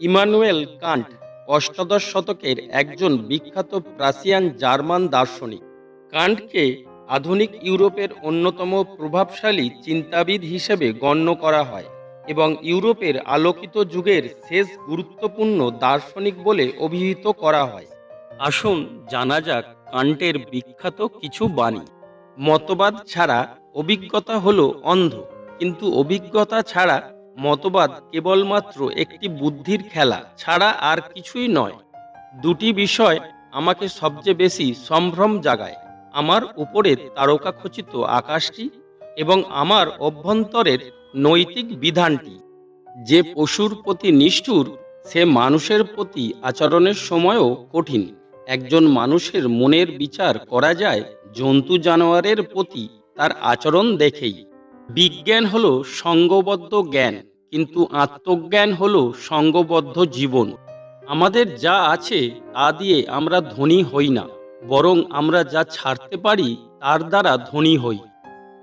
Immanuel Kant অষ্টাদশ শতকের একজন বিখ্যাত প্রাসিয়ান জার্মান দার্শনিক। কান্টকে আধুনিক ইউরোপের অন্যতম প্রভাবশালী চিন্তাবিদ হিসেবে গণ্য করা হয় এবং ইউরোপের আলোকিত যুগের শেষ গুরুত্বপূর্ণ দার্শনিক বলে অভিহিত করা হয়। আসুন জানা যাক কান্টের বিখ্যাত কিছু বাণী। মতবাদ ছাড়া অভিজ্ঞতা হলো অন্ধ, কিন্তু অভিজ্ঞতা ছাড়া মতবাদ কেবলমাত্র একটি বুদ্ধির খেলা ছাড়া আর কিছুই নয়। দুটি বিষয় আমাকে সবচেয়ে বেশি সম্ভ্রম জাগায়, আমার উপরের তারকাখচিত আকাশটি এবং আমার অভ্যন্তরের নৈতিক বিধানটি। যে পশুর প্রতি নিষ্ঠুর, সে মানুষের প্রতি আচরণের সময়ও কঠিন। একজন মানুষের মনের বিচার করা যায় জন্তু জানোয়ারের প্রতি তার আচরণ দেখেই। বিজ্ঞান হলো সঙ্গবদ্ধ জ্ঞান, কিন্তু আত্মজ্ঞান হলো সঙ্গবদ্ধ জীবন। আমাদের যা আছে তা দিয়ে আমরা ধনী হই না, বরং আমরা যা ছাড়তে পারি তার দ্বারা ধনী হই।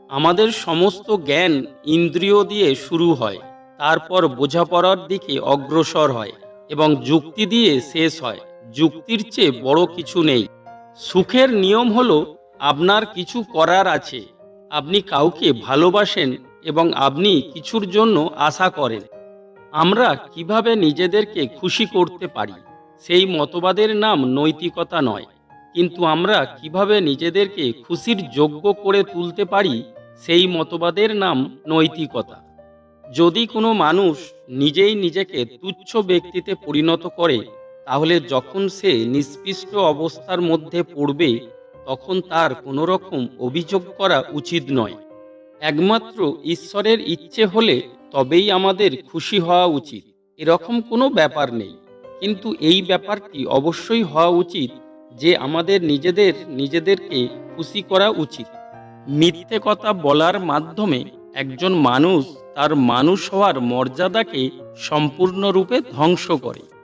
আমাদের সমস্ত জ্ঞান ইন্দ্রিয় দিয়ে শুরু হয়, তারপর বোঝাপড়ার দিকে অগ্রসর হয় এবং যুক্তি দিয়ে শেষ হয়, যুক্তির চেয়ে বড় কিছু নেই। সুখের নিয়ম হলো, আপনার কিছু করার আছে আপনি কাউকে ভালোবাসেন এবং আপনি কিছুর জন্য আশা করেন। আমরা কীভাবে নিজেদেরকে খুশি করতে পারি, সেই মতবাদের নাম নৈতিকতা নয়। কিন্তু আমরা কীভাবে নিজেদেরকে খুশির যোগ্য করে তুলতে পারি, সেই মতবাদের নাম নৈতিকতা। যদি কোনো মানুষ নিজেই নিজেকে তুচ্ছ ব্যক্তিতে পরিণত করে, তাহলে যখন সে নিষ্পিষ্ট অবস্থার মধ্যে পড়বে তখন তার কোনো রকম অভিযোগ করা উচিত নয়। একমাত্র ঈশ্বরের ইচ্ছে হলে তবেই আমাদের খুশি হওয়া উচিত। এরকম কোনো ব্যাপার নেই। কিন্তু এই ব্যাপারটি অবশ্যই হওয়া উচিত যে আমাদের নিজেদের, নিজেদেরকে খুশি করা উচিত। মিথ্যে কথা বলার মাধ্যমে একজন মানুষ তার মানুষ হওয়ার মর্যাদাকে সম্পূর্ণরূপে ধ্বংস করে।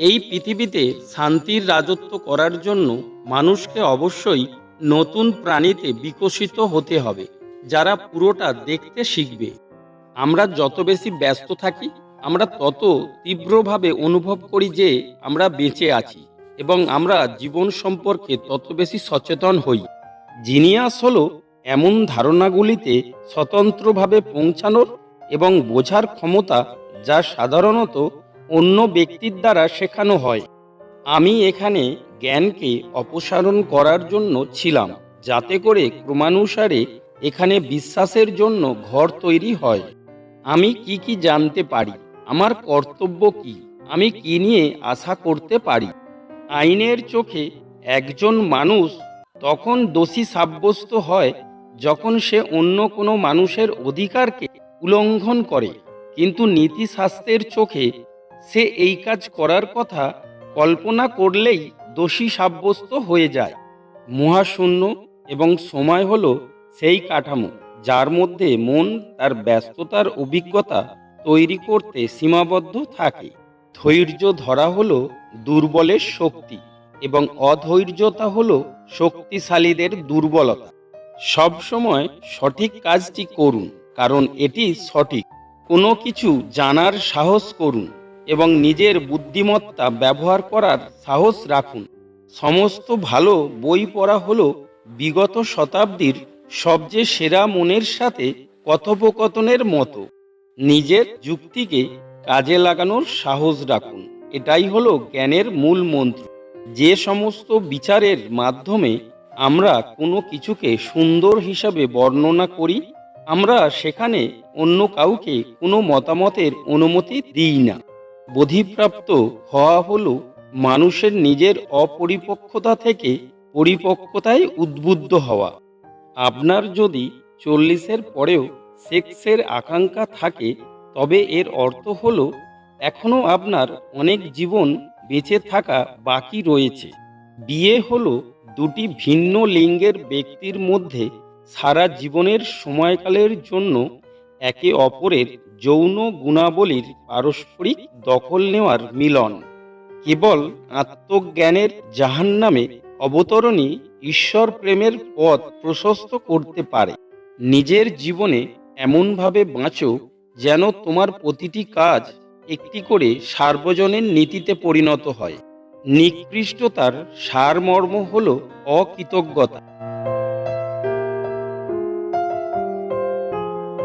এই পৃথিবীতে শান্তির রাজত্ব করার জন্য মানুষকে অবশ্যই নতুন প্রাণীতে বিকশিত হতে হবে, যারা পুরোটা দেখতে শিখবে। আমরা যত বেশি ব্যস্ত থাকি, আমরা তত তীব্রভাবে অনুভব করি যে আমরা বেঁচে আছি এবং আমরা জীবন সম্পর্কে তত বেশি সচেতন হই। জিনিয়াস হলো এমন ধারণাগুলিতে স্বতন্ত্রভাবে পৌঁছানোর এবং বোঝার ক্ষমতা যা সাধারণত অন্য ব্যক্তির দ্বারা শেখানো হয়। আমি এখানে জ্ঞানকে অপসারণ করার জন্য ছিলাম, যাতে করে ক্রমানুসারে এখানে বিশ্বাসের জন্য ঘর তৈরি হয়। আমি কি কি জানতে পারি? আমার কর্তব্য কি? আমি কি নিয়ে আশা করতে পারি? আইনের চোখে একজন মানুষ তখন দোষী সাব্যস্ত হয় যখন সে অন্য কোনো মানুষের অধিকারকে উল্লঙ্ঘন করে। কিন্তু নীতিশাস্ত্রের চোখে সে এই কাজ করার কথা কল্পনা করলেই দোষী সাব্যস্ত হয়ে যায়। মহাশূন্য এবং সময় হল সেই কাঠামো, যার মধ্যে মন তার ব্যস্ততার অভিজ্ঞতা তৈরি করতে সীমাবদ্ধ থাকে। ধৈর্য ধরা হলো দুর্বলের শক্তি এবং অধৈর্যতা হলো শক্তিশালীদের দুর্বলতা। সব সময় সঠিক কাজটি করুন, কারণ এটি সঠিক। কোনো কিছু জানার সাহস করুন। এবং নিজের বুদ্ধিমত্তা ব্যবহার করার সাহস রাখুন। সমস্ত ভালো বই পড়া হলো বিগত শতাব্দীর সবচেয়ে সেরা মনের সাথে কথোপকথনের মতো। নিজের যুক্তিকে কাজে লাগানোর সাহস রাখুন। এটাই হলো জ্ঞানের মূল মন্ত্র। যে সমস্ত বিচারের মাধ্যমে আমরা কোনো কিছুকে সুন্দর হিসাবে বর্ণনা করি, আমরা সেখানে অন্য কাউকে কোনো মতামতের অনুমতি দিই না। বোধিপ্রাপ্ত হওয়া হল মানুষের নিজের অপরিপক্কতা থেকে পরিপক্কতায় উদ্বুদ্ধ হওয়া। আপনার যদি চল্লিশের পরেও সেক্সের আকাঙ্ক্ষা থাকে, তবে এর অর্থ হলো এখনও আপনার অনেক জীবন বেঁচে থাকা বাকি রয়েছে। বিয়ে হল দুটি ভিন্ন লিঙ্গের ব্যক্তির মধ্যে সারা জীবনের সময়কালের জন্য একে অপরের যৌন গুণাবলীর পারস্পরিক দখল নেওয়ার মিলন। কেবল আত্মজ্ঞানের জাহান্নামে অবতরণই ঈশ্বর প্রেমের পথ প্রশস্ত করতে পারে। নিজের জীবনে এমনভাবে বাঁচো যেন তোমার প্রতিটি কাজ একটি করে সার্বজনীন নীতিতে পরিণত হয়। নিকৃষ্টতার সারমর্ম হল অকৃতজ্ঞতা।